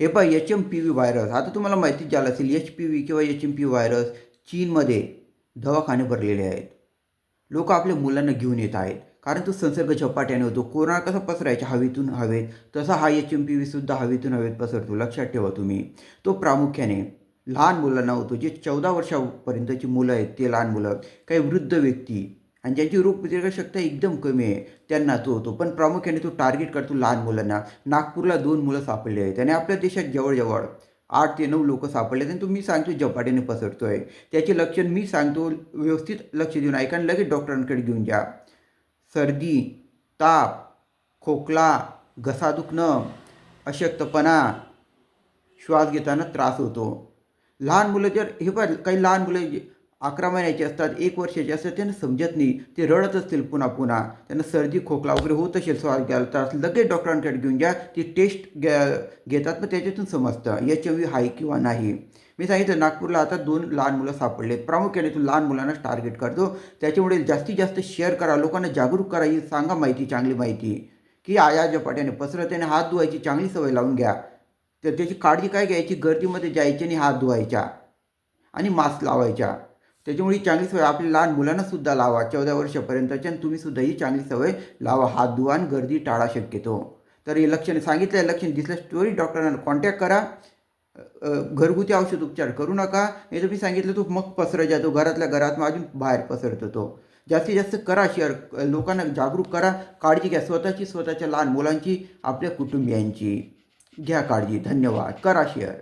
हे पहा H M P V virus आता तुम्हाला माहिती झालं असेल एच पी व्ही किंवा एच एम पी व्हायरस चीनमध्ये दवाखाने भरलेले आहेत. लोक आपल्या मुलांना घेऊन येत आहेत. कारण तो संसर्ग झपाट्याने होतो. कोरोना कसा पसरायचा हवेतून हवेत तसा हा एच एम पी व्हीसुद्धा हवेतून हवेत पसरतो. लक्षात ठेवा तुम्ही. तो प्रामुख्याने लहान मुलांना होतो. जे चौदा वर्षापर्यंतची मुलं आहेत ते लहान मुलं. काही वृद्ध व्यक्ती आणि ज्यांची रोगप्रतिकारक एकदम कमी आहे त्यांना तो होतो. पण प्रामुख्याने तो टार्गेट करतो लहान मुलांना. नागपूरला दोन मुलं सापडले आहेत आणि आपल्या देशात जवळजवळ आठ ते नऊ लोक सापडले आणि तो मी सांगतो झपाट्याने पसरतो आहे त्याचे लक्षण मी सांगतो व्यवस्थित लक्ष देऊन ऐका आणि लगेच डॉक्टरांकडे घेऊन जा. सर्दी ताप खोकला घसा दुखणं अशक्तपणा श्वास घेताना त्रास होतो. लहान मुलं जर हे पण काही लहान मुलं अकरा महिन्याचे असतात एक वर्षाचे असतात त्यांना समजत नाही. ते रडत असतील पुन्हा पुन्हा. त्यांना सर्दी खोकला वगैरे होत असेल श्वास घ्यायला त्रास लगेच डॉक्टरांकडे घेऊन घ्या ती टेस्ट घ्या घेतात मग त्याच्यातून समजतं एच एम व्ही आहे किंवा नाही. मी सांगितलं नागपूरला आता दोन लहान मुलं सापडले प्रामुख्याने तो लहान मुलांनाच टार्गेट करतो. त्याच्यामुळे जास्तीत जास्त शेअर करा लोकांना जागरूक करा ही सांगा माहिती चांगली माहिती. की आया झपाट्याने पसरत आणि हात धुवायची चांगली सवय लावून घ्या. तर त्याची काळजी काय घ्यायची? गर्दीमध्ये जायची आणि हात धुवायच्या आणि मास्क लावायच्या त्याच्यामुळे ही चांगली सवय आपल्या लहान मुलांना सुद्धा लावा चौदा वर्षापर्यंतच्या आणि तुम्ही सुद्धा ही चांगली सवय लावा. हात धुवा आणि गर्दी टाळा शक्यतो. तर हे लक्षणे सांगितलं लक्षण दिसलं स्टोरी डॉक्टरांना कॉन्टॅक्ट करा. घरगुती औषध उपचार करू नका. हे तुम्ही सांगितलं तो मग पसरत जातो घरातल्या घरात मग अजून बाहेर पसरतो तो जास्तीत जास्त करा शेअर लोकांना जागरूक करा. काळजी घ्या स्वतःची स्वतःच्या लहान मुलांची आपल्या कुटुंबियांची. घ्या काळजी धन्यवाद. करा शेअर.